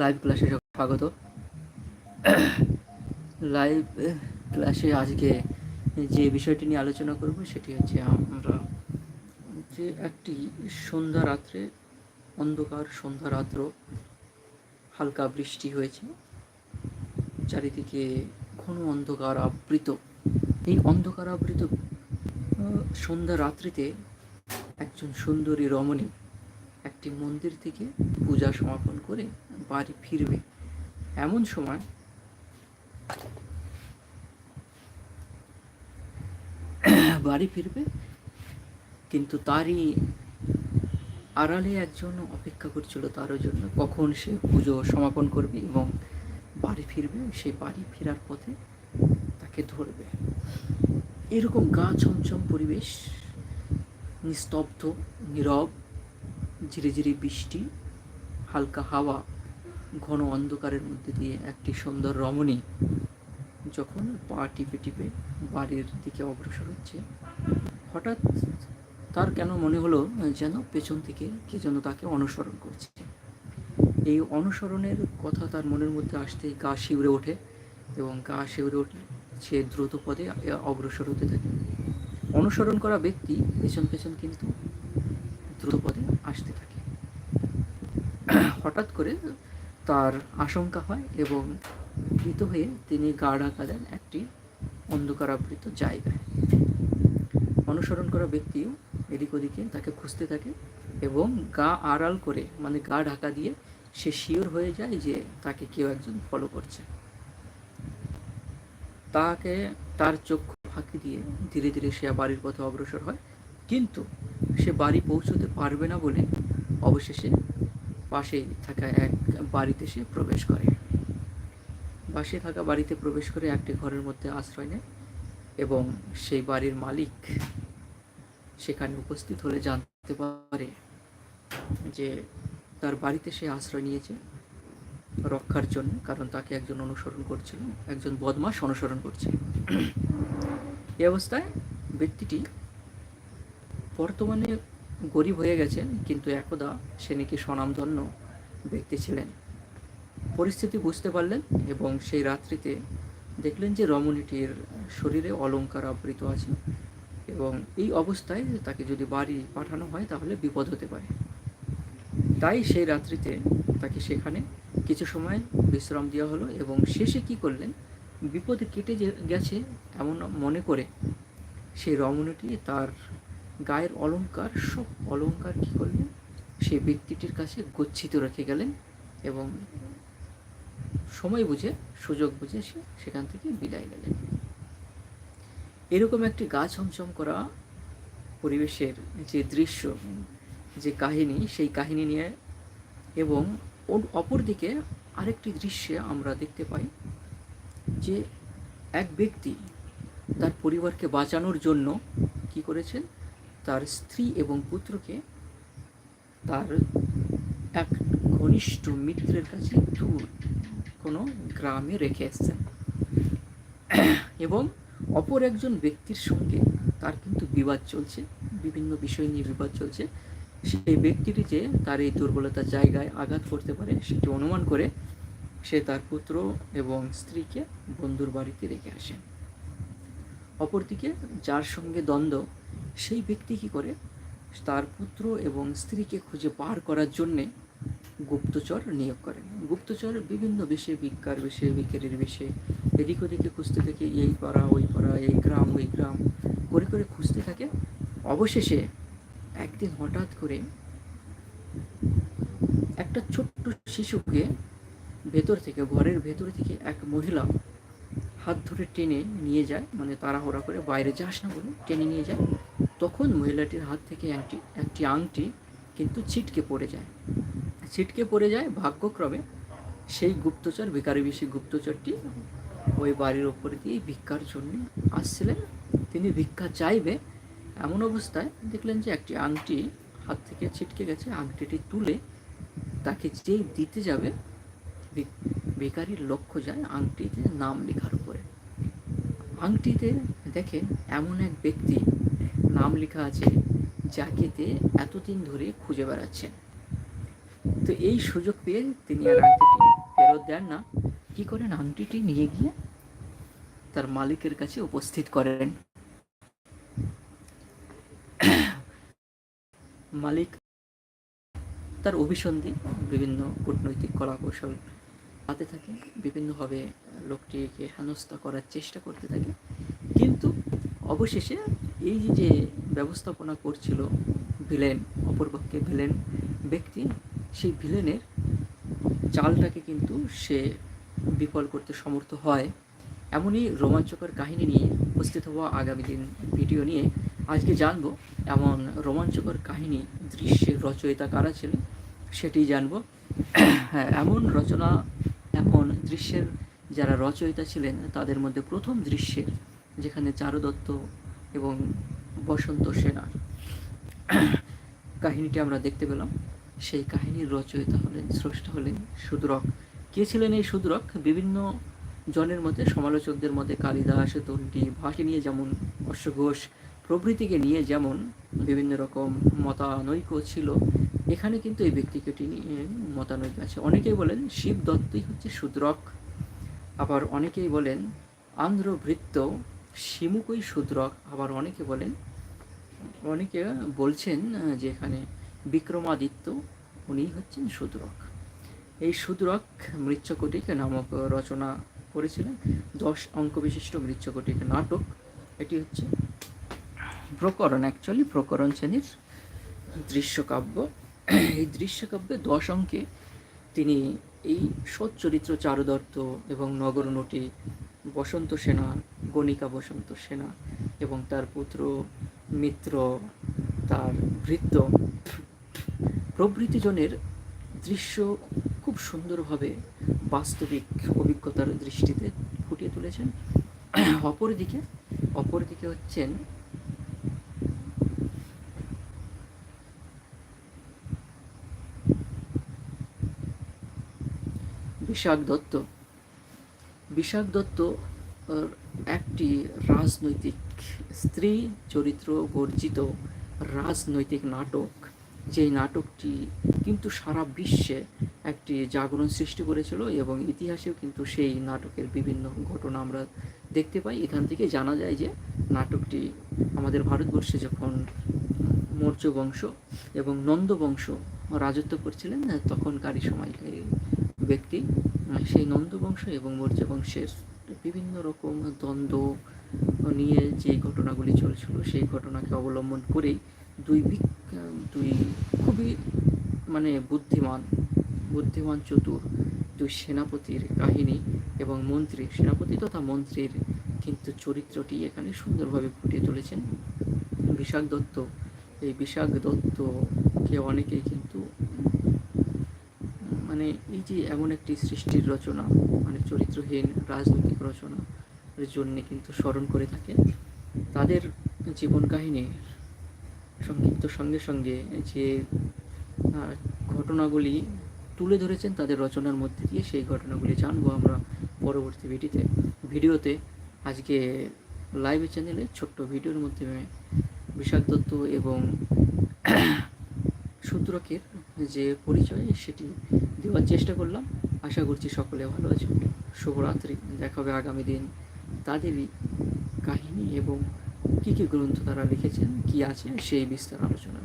Live ক্লাসে স্বাগত। Live ক্লাসে আজকে যে বিষয়টি নিয়ে আলোচনা করব, সেটি হচ্ছে আমরা যে একটি সন্ধ্যা রাত্রে, অন্ধকার সন্ধ্যা রাত্র, হালকা বৃষ্টি হয়েছে, চারিদিকে ঘন অন্ধকার আবৃত। এই অন্ধকার আবৃত সন্ধ্যা রাত্রিতে একজন সুন্দরী রমণী একটি মন্দির থেকে পূজা সমাপন করে বাড়ি ফিরবে। এমন সময় বাড়ি ফিরবে, কিন্তু তারই আড়ালে একজন অপেক্ষা করছিল তার জন্য। কখন সে পুজো সমাপন করবে এবং বাড়ি ফিরবে, সে বাড়ি ফেরার পথে তাকে ধরবে। এরকম গা ছমছম পরিবেশ, নিস্তব্ধ, নীরব ঝিরে ঝিরে বৃষ্টি, হালকা হাওয়া ঘন অন্ধকারের মধ্যে দিয়ে একটি সুন্দর রমণী যখন পা টিপে টিপে বাড়ির দিকে অগ্রসর হচ্ছে, হঠাৎ তার কেন মনে হলো যেন পেছন থেকে কে যেন তাকে অনুসরণ করছে। এই অনুসরণের কথা তার মনের মধ্যে আসতেই গা শিউরে ওঠে এবং গা শিউরে ওঠে সে দ্রুত পদে অগ্রসর হতে থাকে। অনুসরণ করা ব্যক্তি পেছন পেছন কিন্তু দ্রুত পদে আসতে থাকে। হঠাৎ করে তার আশঙ্কা হয় এবং ভীত হয়ে তিনি গা ঢাকা দেন একটি অন্ধকারাবৃত জায়গায়। অনুসরণ করা ব্যক্তিও এদিক ওদিকে তাকে খুঁজতে থাকে এবং গা আড়াল করে মানে গা ঢাকা দিয়ে সে শিওর হয়ে যায় যে তাকে কেউ একজন ফলো করছে। তাকে তার চক্ষু ফাঁকি দিয়ে ধীরে ধীরে সে বাড়ির পথে অগ্রসর হয়। কিন্তু সে বাড়ি পৌঁছতে পারবে না বলে অবশেষে পাশে থাকা এক বাড়িতে সে প্রবেশ করে। পাশে থাকা বাড়িতে প্রবেশ করে একটি ঘরের মধ্যে আশ্রয় নেয় এবং সেই বাড়ির মালিক সেখানে উপস্থিত হলে জানতে পারে যে তার বাড়িতে সে আশ্রয় নিয়েছে রক্ষার জন্য, কারণ তাকে একজন অনুসরণ করছিল, একজন বদমাস অনুসরণ করছে। এই অবস্থায় ব্যক্তিটি বর্তমানে গরিব হয়ে গেছেন কিন্তু একদা সে নাকি স্বনামধন্য ব্যক্তি ছিলেন। পরিস্থিতি বুঝতে পারলেন এবং সেই রাত্রিতে দেখলেন যে রমণীটির শরীরে অলঙ্কার আবৃত আছে এবং এই অবস্থায় তাকে যদি বাড়ি পাঠানো হয় তাহলে বিপদ হতে পারে। তাই সেই রাত্রিতে তাকে সেখানে কিছু সময় বিশ্রাম দেওয়া হলো এবং শেষে কি করলেন? বিপদে কেটে গেছে এমন মনে করে সেই রমণীটি তার গায়ের অলংকার সব অলংকার কী করলেন? সেই ব্যক্তিটির কাছে গচ্ছিত রেখে গেলেন এবং সময় বুঝে, সুযোগ বুঝে সে সেখান থেকে বিদায় গেলেন এরকম একটি গা ছমছম করা পরিবেশের যে দৃশ্য, যে কাহিনী, সেই কাহিনী নিয়ে এবং অপরদিকে আরেকটি দৃশ্যে আমরা দেখতে পাই যে এক ব্যক্তি তার পরিবারকে বাঁচানোর জন্য কি করেছেন? তার স্ত্রী এবং পুত্রকে তার এক ঘনিষ্ঠ মিত্রের কাছে দূর কোনো গ্রামে রেখে এসছেন। এবং অপর একজন ব্যক্তির সঙ্গে তার কিন্তু বিবাদ চলছে, বিভিন্ন বিষয় নিয়ে বিবাদ চলছে। সেই ব্যক্তিটি যে তার এই দুর্বলতার জায়গায় আঘাত করতে পারে, সেটি অনুমান করে সে তার পুত্র এবং স্ত্রীকে বন্ধুর বাড়িতে রেখে আসেন। অপরদিকে যার সঙ্গে দ্বন্দ্ব সেই ব্যক্তি কী করে? তার পুত্র এবং স্ত্রীকে খুঁজে বার করার জন্যে গুপ্তচর নিয়োগ করেন। গুপ্তচর বিভিন্ন বিষয়ে ভিক্ষার বিষয়ে ভিক্ষারির বিষয়ে, এদিক ওদিকে খুঁজতে থাকে, এই পাড়া, ওই পাড়া, এই গ্রাম, ওই গ্রাম করে করে খুঁজতে থাকে। অবশেষে একদিন হঠাৎ করে একটা ছোট্ট শিশুকে ভেতর থেকে, ঘরের ভেতর থেকে এক মহিলা হাত ধরে টেনে নিয়ে যায়। মানে তাড়াহুড়া করে বাইরে যাস না বলে টেনে নিয়ে যায়। তখন মহিলাটির হাত থেকে একটি একটি আংটি কিন্তু ছিটকে পড়ে যায়। ছিটকে পড়ে যায় ভাগ্যক্রমে সেই গুপ্তচর বেকারি বেশি গুপ্তচরটি ওই বাড়ির ওপরে দিয়ে ভিক্ষার জন্য আসছিলেন। তিনি ভিক্ষা চাইবে এমন অবস্থায় দেখলেন যে একটি আংটি হাত থেকে ছিটকে গেছে। আংটিটি তুলে তাকে যেই দিতে যাবে ভিক- ভিখারির লক্ষ্য যায় আংটিতে নাম লেখার উপরে। আংটিতে দেখেন এমন এক ব্যক্তি নাম লেখা আছে যাকে তে এতদিন ধরে খুঁজে বেড়াচ্ছেন। তো এই সুযোগ পেয়ে তিনি আর আংটিটি ফেরত দেন না। কি করেন আংটিটি নিয়ে গিয়ে তার মালিকের কাছে উপস্থিত করেন? মালিক তার অভিসন্ধি বিভিন্ন কূটনৈতিক কলা কৌশল হাতে থাকে, বিভিন্নভাবে লোকটিকে হেনস্থা করার চেষ্টা করতে থাকে। কিন্তু অবশেষে এই যে ব্যবস্থাপনা করছিল ভিলেন, অপরপক্ষে ভিলেন ব্যক্তি, সেই ভিলেনের চালটাকে কিন্তু সে বিফল করতে সমর্থ হয়। এমনই রোমাঞ্চকর কাহিনী নিয়ে উপস্থিত হওয়া আগামী দিন ভিডিও নিয়ে আজকে জানব। এমন রোমাঞ্চকর কাহিনী দৃশ্যের রচয়িতা কারা ছিলেন সেটি জানব। হ্যাঁ এমন রচনা, এমন দৃশ্যের যারা রচয়িতা ছিলেন, তাদের মধ্যে প্রথম দৃশ্যের যেখানে চারু দত্ত এবং বসন্ত সেনার কাহিনীটি আমরা দেখতে পেলাম। সেই কাহিনীর রচয়িতা হলেন, স্রষ্টা হলেন সুদরক। কে ছিলেন এই সুদরক? বিভিন্ন জনের মতে, সমালোচকদের মধ্যে কালিদাস তন্ডি ভাষী নিয়ে যেমন অশ্বঘোষ, প্রভৃতিকে নিয়ে যেমন বিভিন্ন রকম মতানৈক্য ছিল, এখানে কিন্তু এই ব্যক্তিকে নিয়ে মতানৈক্য আছে। অনেকেই বলেন শিব দত্তই হচ্ছে সুদ্রক। আবার অনেকেই বলেন আন্ধ্রভৃত্ত শিমুকই সুদ্রক আবার অনেকে বলেন, অনেকে বলছেন যে এখানে বিক্রমাদিত্য উনি হচ্ছেন সুদ্রক এই সুদ্রক মৃচ্ছকটিক নামক রচনা করেছিলেন, দশ অঙ্ক বিশিষ্ট মৃচ্ছকটিক নাটক। এটি হচ্ছে প্রকরণ অ্যাকচুয়ালি প্রকরণ শ্রেণির দৃশ্যকাব্য। এই দৃশ্যকাব্যে দশ অঙ্কে তিনি এই সচ্চরিত্র চারুদত্ত এবং নগরনটি বসন্ত সেনা, গণিকা বসন্ত সেনা এবং তার পুত্র মিত্র, তার ভৃত্য প্রভৃতিজনের দৃশ্য খুব সুন্দরভাবে বাস্তবিক অভিজ্ঞতার দৃষ্টিতে ফুটিয়ে তুলেছেন। অপরদিকে অপরদিকে হচ্ছেন বিশাখ দত্ত। বিশাখ দত্ত একটি রাজনৈতিক স্ত্রী, চরিত্র বর্জিত রাজনৈতিক নাটক। যেই নাটকটি কিন্তু সারা বিশ্বে একটি জাগরণ সৃষ্টি করেছিল এবং ইতিহাসেও কিন্তু সেই নাটকের বিভিন্ন ঘটনা আমরা দেখতে পাই। এখান থেকে জানা যায় যে নাটকটি আমাদের ভারতবর্ষে যখন মৌর্য বংশ এবং নন্দ বংশ রাজত্ব করছিলেন, তখনকারই সময়কার ব্যক্তি সেই নন্দ বংশ এবং মৌর্য বংশের বিভিন্ন রকম দ্বন্দ্ব নিয়ে যে ঘটনাগুলি চলছিল, সেই ঘটনাকে অবলম্বন করেই দুই দুই খুবই মানে বুদ্ধিমান বুদ্ধিমান চতুর দুই সেনাপতির কাহিনী এবং মন্ত্রী, সেনাপতি তথা মন্ত্রীর কিন্তু চরিত্রটি এখানে সুন্দরভাবে ফুটিয়ে তুলেছেন। বিশাখ দত্ত, এই বিশাখ দত্তকে অনেকেই কিন্তু মানে এই যে এমন একটি সৃষ্টির রচনা মানে চরিত্রহীন রাজনৈতিক রচনার জন্য কিন্তু স্মরণ করে থাকে তাদের জীবন কাহিনী সংক্ষিপ্ত সঙ্গে সঙ্গে যে ঘটনাগুলি তুলে ধরেছেন তাদের রচনার মধ্যে দিয়ে সেই ঘটনাগুলি জানব আমরা পরবর্তী ভিডিওতে। ভিডিওতে আজকে লাইভ চ্যানেলে ছোট্ট ভিডিওর মাধ্যমে বিশাখ দত্ত এবং সূত্রকের যে পরিচয়, সেটি দেওয়ার চেষ্টা করলাম। আশা করছি সকলে ভালো আছে। শুভরাত্রি। দেখা হবে আগামী দিন। তাদেরই কাহিনী এবং কী কী গ্রন্থ তারা লিখেছেন, কী আছে সেই বিস্তার আলোচনা